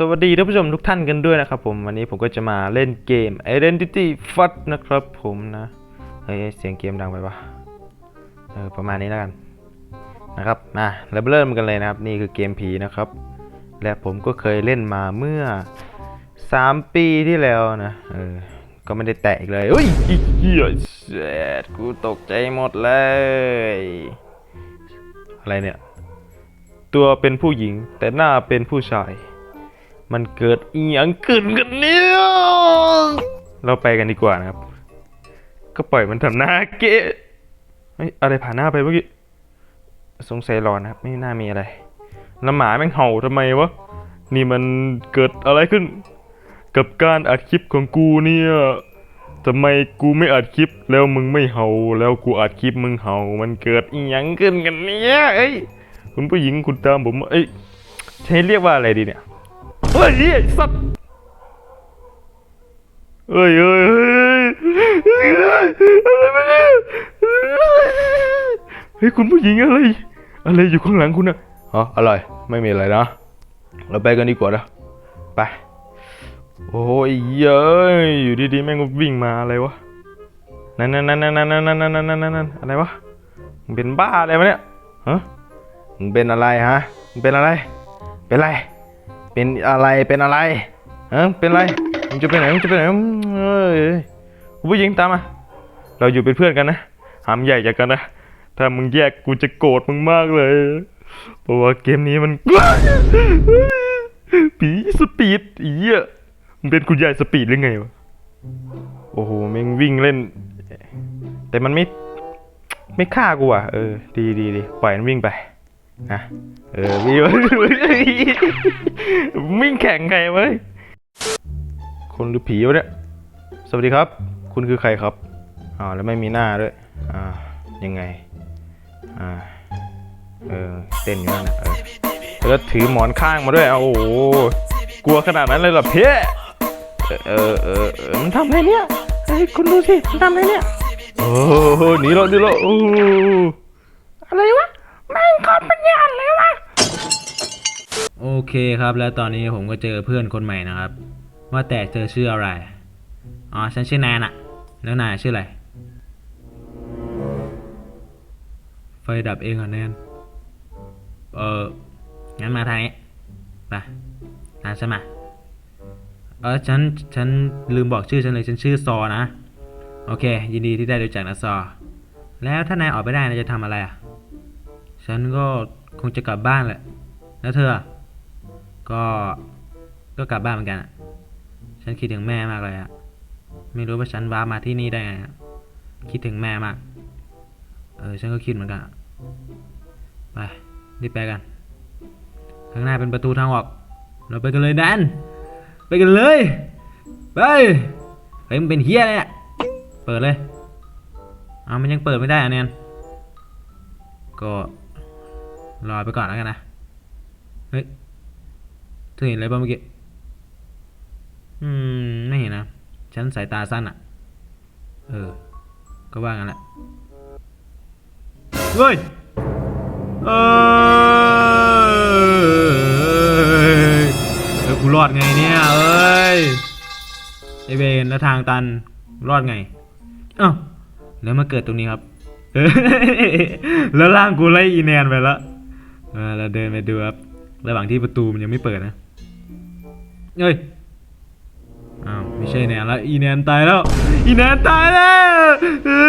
สวัสดีท่านผู้ชมทุกท่านกันด้วยนะครับผมวันนี้ผมก็จะมาเล่นเกม Identity f u d นะครับผมนะ เฮ้ย เสียงเกมดังไปปะเออประมาณนี้แล้วกันนะครับมาเราเริ่มกันเลยนะครับ นี่คือเกมผีนะครับ และผมก็เคยเล่นมาเมื่อ 3 ปีที่แล้วนะเออก็ไม่ได้แตะอีกเลยเฮ้ยเฮียเสดกูตกใจหมดเลย อะไรเนี่ย ตัวเป็นผู้หญิงแต่หน้าเป็นผู้ชาย มันเกิดอีหยังขึ้นกันเนี่ยเราไปกันดีกว่านะครับ ก็ปล่อยมันทำหน้าเกะเฮ้ยอะไรผ่านหน้าไปเมื่อกี้สงสัยร้อนนะครับ ไม่น่ามีอะไรแล้วหมาแม่งเห่าทำไมวะนี่มันเกิดอะไรขึ้น กับการอัดคลิปของกูเนี่ยทำไมกูไม่อัดคลิปแล้วมึงไม่เห่า แล้วกูอัดคลิปมึงเห่า มันเกิดอีหยังขึ้นกันเนี่ยเอ้ยคุณผู้หญิงคุณตามผมมาเอ้ยใช้เรียกว่าอะไรดีเนี่ย เฮ้ยไอ้สัตว์เฮ้ยเฮ้ยเฮ้ยคุณผู้หญิงอะไร อะไรอยู่ข้างหลังคุณอะอ๋ออะไรไม่มีอะไรนะ เราไปกันดีกว่านะ ไป โอ้ยเย้ยอยู่ดีๆแม่งก็วิ่งมาอะไรวะ นั่นนั่นนั่นนั่นนั่นนั่นนั่นนั่นนั่นอะไรวะเป็นบ้าอะไรวะเนี่ยฮะเป็นอะไรฮะเป็นอะไร เป็นอะไร เป็นอะไรเป็นอะไรเออเป็นอะไรมึงจะไปไหนมึงจะไปไหนอืมเอ้ยผู้หญิงตามมาเราอยู่เป็นเพื่อนกันนะหามใหญ่จากกันนะถ้ามึงแยกกูจะโกรธมึงมากเลยเพราะว่าเกมนี้มันผีสปีดอีเหี้ยมึงเป็นคุณยายสปีดหรือไงวะโอ้โหแม่งวิ่งเล่น แต่มันไม่ไม่ฆ่ากูอะเออดีดีดีปล่อยมันวิ่งไป นะเออวิ่งวิ่งแข่งใครเว้ยคนหรือผีวะเนี่ยสวัสดีครับ คุณคือใครครับอ่าแล้วไม่มีหน้าด้วยอ่ายังไงอ่าเออเต้นอยู่นั่นนะเออแล้วถือหมอนข้างมาด้วยอะโอ้โหกลัวขนาดนั้นเลยเหรอเพ่เออเออเออมันทำอะไรเนี่ยเฮ้ยคุณดูสิมันทำอะไรเนี่ยโอ้โหหนีแล้วหนีแล้วโอ้อะไรวะ คนเลยวะโอเคครับ แล้วตอนนี้ผมก็เจอเพื่อนคนใหม่นะครับ ว่าแต่เจอชื่ออะไร อ๋อ ฉันชื่อแนนอะแล้วนายชื่ออะไร ไฟดับเองเหรอแนน เอองั้นมาทางนี้ไปตามฉันมา เออฉัน ฉันลืมบอกชื่อฉันเลย ฉันชื่อซอนะ โอเค ยินดีที่ได้รู้จักนะซอ แล้วถ้านายออกไปได้นายจะทำอะไรอะ ฉันก็คงจะกลับบ้านแหละ แล้วเธอ ก็ ก็กลับบ้านเหมือนกันอะฉันคิดถึงแม่มากเลยอะไม่รู้ว่าฉันว้ามาที่นี่ได้ไงอะคิดถึงแม่มาก เออ ฉันก็คิดเหมือนกัน ไป รีบไปกัน ข้างหน้าเป็นประตูทางออก เราไปกันเลยแดน ไปกันเลย ไป เฮ้ยมันเป็นเฮียเนี่ยเปิดเลย เอามันยังเปิดไม่ได้อะแนนก็ รอไปก่อนแล้วกันนะ เฮ้ยเธอเห็นอะไรบ้างเมื่อกี้ อืม ไม่เห็นนะ ฉันสายตาสั้นอะเออ ก็ว่างั้นแหละ เฮ้ย เอ้ยแล้วกูรอดไงเนี่ยเอ้ย ไอเวนแล้วทางตัน รอดไงเอ้าแล้วมาเกิดตรงนี้ครับ แล้วร่างกูไล่อีแนนไปแล้ว ออเราเดินไปดูครับระหว่างที่ประตูมันยังไม่เปิดนะเอ้ยอ้าวไม่ใช่แนนแล้วอีแนนตายแล้วอีแนนตายแล้วยอ้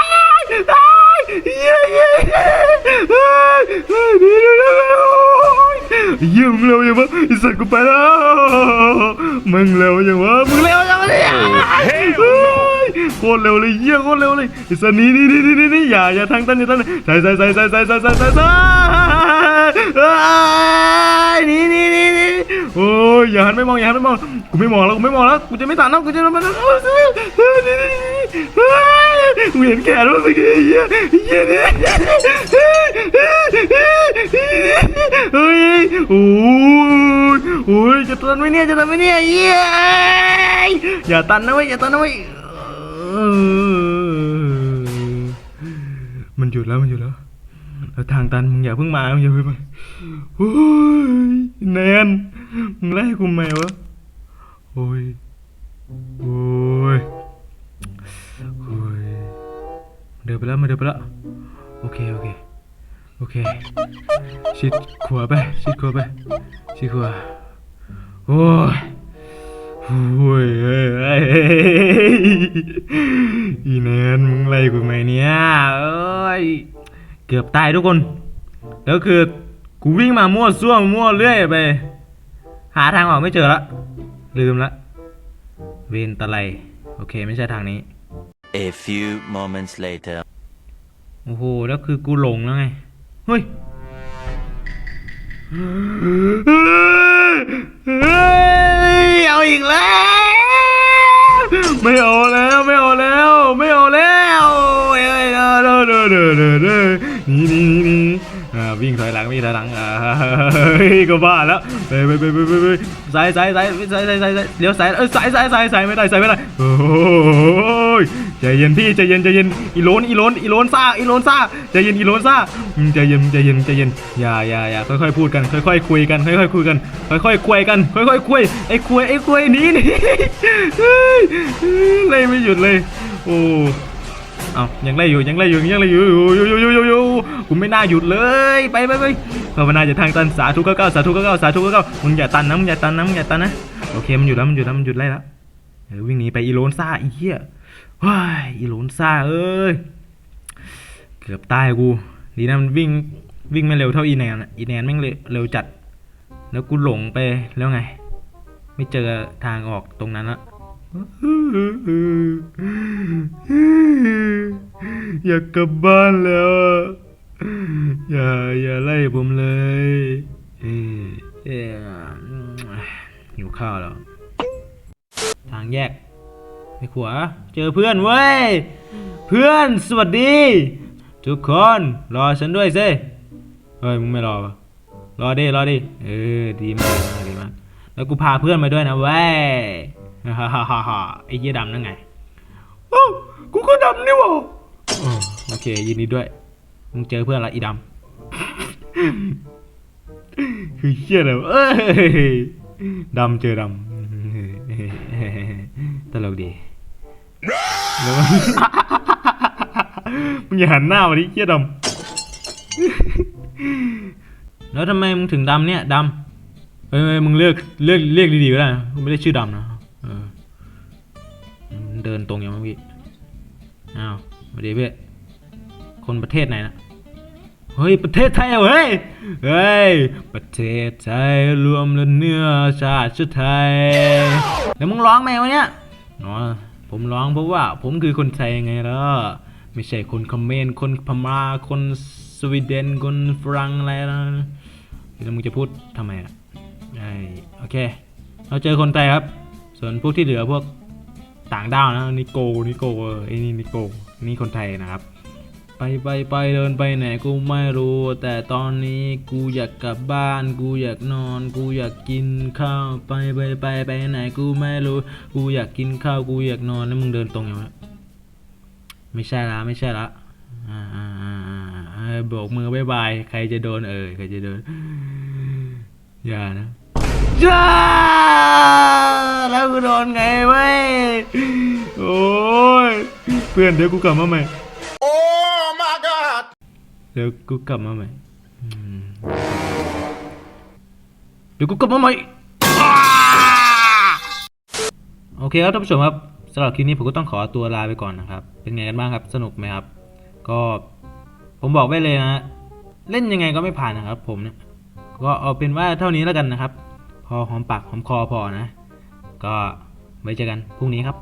ายอ้ายเย้เย้เย้เฮ้ยเฮ้ยหนีเร็วๆเยี่งเร็วยังวะไอสัตว์กูไปแล้วมึงเร็วยังวะมึงเร็วยังวะเนี่ย โคตรเร็วเลยเยี่ยโคตรเร็วเลยไอ้สัตว์หนี่นี่นี่นี่นี่อย่าอย่าทางตันอย่าตันใส่ใส่ใส่ใส่ใส่ใส่ใส่ใส่ใส่นี่นี่นี่นี่โอ้ยอย่าหันไม่มองอย่าหันไม่มองกูไม่มองแล้วกูไม่มองแล้วกูจะไม่ตัดนะกูจะไม่ตัดกูเห็นแขนมันเมื่อกี้เหี้ยเหี้ยนี่เฮ้ยโอ้ยโอ้ยจะตันไหมเนี่ยจะตันไหมเนี่ยเหี้ยอย่าตันนะเว้ยอย่าตันนะเว้ย มันหยุดแล้วมันหยุดแล้ว แล้วทางตันมึงอย่าเพิ่งมามึงอย่าเพิ่งมาโอ้ยแนนมึงไล่กูไหมวะโอ้ยโอ้ยโอ้ยเดินไปแล้วมาเดินไปแล้วโอเคโอเคโอเค ชิดขวาไป ชิดขวาไป ชิดขวาโอ้ย โอ้ยเอ้ยเอ้ยเอ้ยอีแนนมึงไล่กูไหมเนี่ยเอ้ยเกือบตายทุกคน แล้วคือกูวิ่งมามั่วซั่วมั่วเรื่อยไป หาทางออกไม่เจอละ ลืมละ เวนตะไลโอเคไม่ใช่ทางนี้ A few moments later. โอ้โห แล้วคือกูหลงแล้วไง เฮ้ยเฮ้ยเอีกแล้ว ไม่เอาแล้วไม่เอาแล้ว ไม่เอาแล้วเอ้ยเด้อเด้อเด้อเด้อเด้อเด้อนี่นี่นี่นี่อ่าวิ่งถอยหลังวิ่งถอยหลังอ่าเฮ้ยก็บ้าแล้วไปไปไปไปไปสายสายสายสายสายสายสายเลี้ยวสายเอ้ยสายสายสายสายไม่ได้สายไม่ได้โอ้ย ใจเย็นพี่ใจเย็นใจเย็นอีโลนอีโลนอีโลนซ่าอีโลนซ่าใจเย็นอีโลนซ่าอืมใจเย็นใจเย็นใจเย็นอย่าอย่าอย่าค่อยๆพูดกันค่อยๆคุยกันค่อยๆคุยกันค่อยๆคุยกันค่อยๆคุยไอ้คุยไอ้คุยนีหนีเฮ้ยไม่หยุดเลยโอ้เอายังไล่อยู่ยังไล่อยู่ยังไล่อยู่อยู่อยู่อยู่อยู่อยู่กูไม่น่าหยุดเลยไปไปไปภาวนาจะทางตันสาธุเก้าเก้าสาธุเก้าเก้าสาธุเก้าเก้ามึงอย่าตันนะมึงอย่าตันนะมึงอย่าตันนะโอเคมันหยุดแล้วมันหยุดแล้วมันหยุดไล่แล้วเออวิ่งหนีไปอีโลนซ่าอีเหี้ย ว้ายอีโลนซ่าเอ้ย เกือบตายกู ดีนะมันวิ่งวิ่งไม่เร็วเท่าอีแนนอะอีแนนแม่งเร็วจัด แล้วกูหลงไปแล้วไง ไม่เจอทางออกตรงนั้นละอยากกลับบ้านแล้วอย่าอย่าไล่ผมเลยเอ้ยเอ้ยหิวข้าวแล้ว ทางแยก ขวา เจอเพื่อนเว้ย เพื่อนสวัสดี ทุกคนรอฉันด้วยสิเฮ้ยมึงไม่รอปะรอดิรอดิเออดีมากดีมากแล้วกูพาเพื่อนมาด้วยนะเว้ยฮ่าฮ่าฮ่าฮ่าไอ้เหี้ยดำนั่นไงโอ้าวกูก็ดำนี่หวะอ๋อโอเคยินดีด้วยมึงเจอเพื่อนละอีดำคือเหี้ยอะไรวะเอ้ยดำเจอดำตลกดี แล้วมึงอย่าหันหน้ามาดิเหี้ยดำแล้วทำไมมึงถึงดำเนี่ยดำเฮ้ยเฮ้ยมึงเลือกเลือกเรียกดีๆก็ได้นะมึงไม่ได้ชื่อดำนะเออเดินตรงอย่างเมื่อกี้อ้าวสวัสดีเพื่อคนประเทศไหนนะเฮ้ย ประเทศไทยเอเฮ้ย เฮ้ย ประเทศไทยรวมแล้วเนื้อชาติชาติไทย แล้วมึงร้องไหมวะเนี่ยอ๋อ ผมร้องเพราะว่าผมคือคนไทยไงล่ะไม่ใช่คนคอมเมนต์คนพม่าคนสวีเดนคนฝรั่งอะไรนะแล้วมึงจะพูดทำไมอะไอโอเค เราเจอคนไทยครับ ส่วนพวกที่เหลือพวกต่างด้าวนะนิโกนิโกเออไอ้นี่นิโกนี่คนไทยนะครับ ไปไปไปเดินไปไหนกูไม่รู้ แต่ตอนนี้กูอยากกลับบ้าน กูอยากนอน กูอยากกินข้าว ไปไปไปไปไหนกูไม่รู้ กูอยากกินข้าว กูอยากนอนแล้วมึงเดินตรงอย่างนี้ไม่ใช่ละไม่ใช่ละอ่าอ่าอ่าอ่าอ่าโบกมือบายบายใครจะโดนเอ่ยใครจะโดนอย่านะจ้าแล้วกูโดนไงเว้ยโอ้ยเพื่อนเดี๋ยวกูกลับมาใหม่ เดี๋ยวกูกลับมาใหม่เดี๋ยวกูกลับมาใหม่โอเคครับท่านผู้ชมครับสำหรับคลิปนี้ผมก็ต้องขอตัวลาไปก่อนนะครับ เป็นไงกันบ้างครับสนุกไหมครับ ก็ผมบอกไว้เลยนะเล่นยังไงก็ไม่ผ่านนะครับ ผมเนี่ยก็เอาเป็นว่าเท่านี้แล้วกันนะครับ พอหอมปากหอมคอพอนะ ก็ไว้เจอกันพรุ่งนี้ครับ